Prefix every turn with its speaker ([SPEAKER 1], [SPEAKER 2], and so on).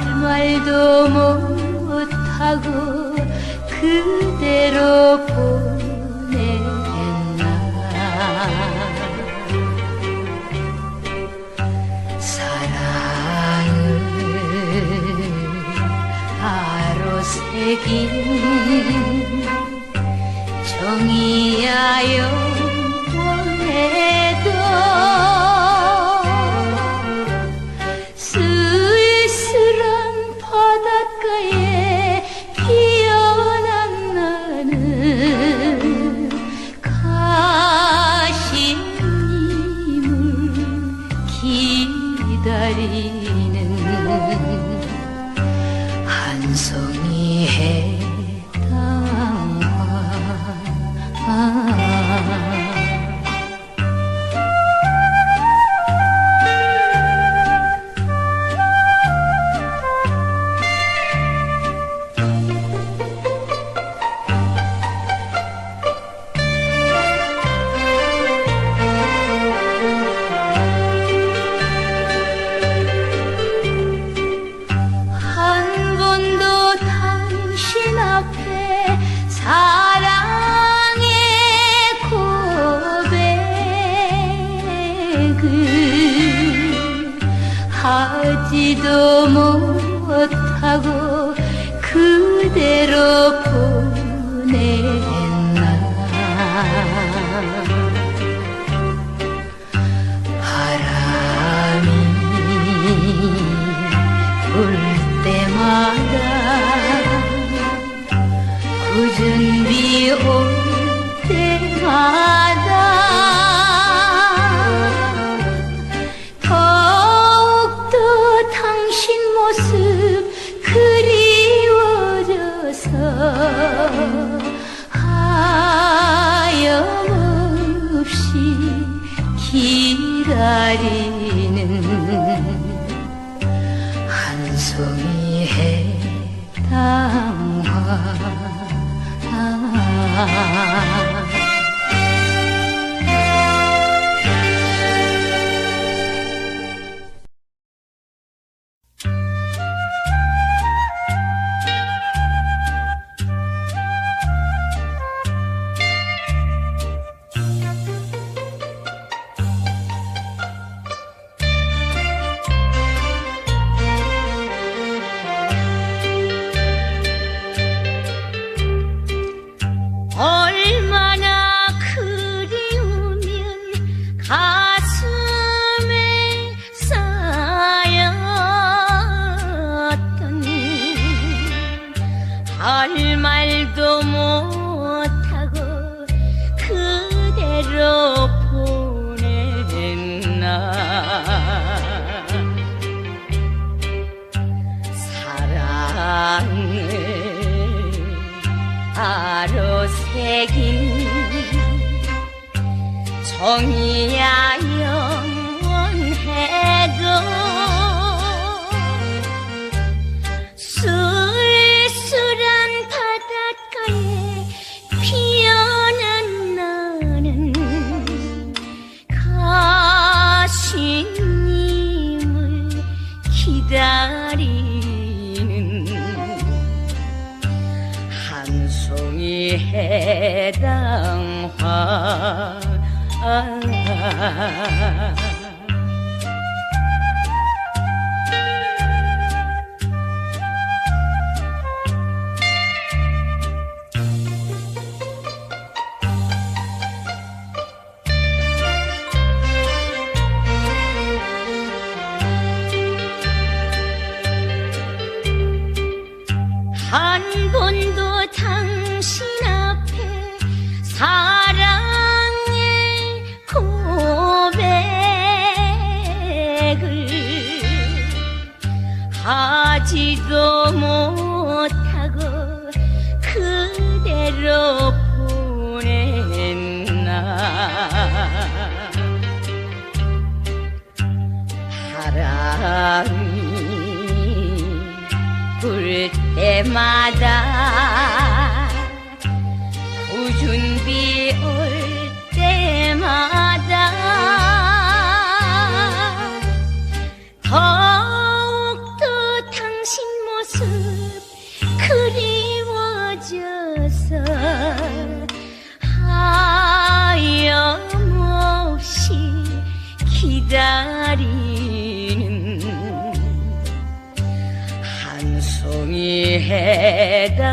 [SPEAKER 1] 말도 못하고 그대로 보냈나. 사랑을 바로 새긴 정이야 영 한 송이 해 그대로 보냈 다리는 한 송이 해당화 사랑을 바로 새긴 정이야 해당화 한 번도 당신 하지도 못하고 그대로 보냈나. 바람이 불 때마다 다리는 한 송이 해당화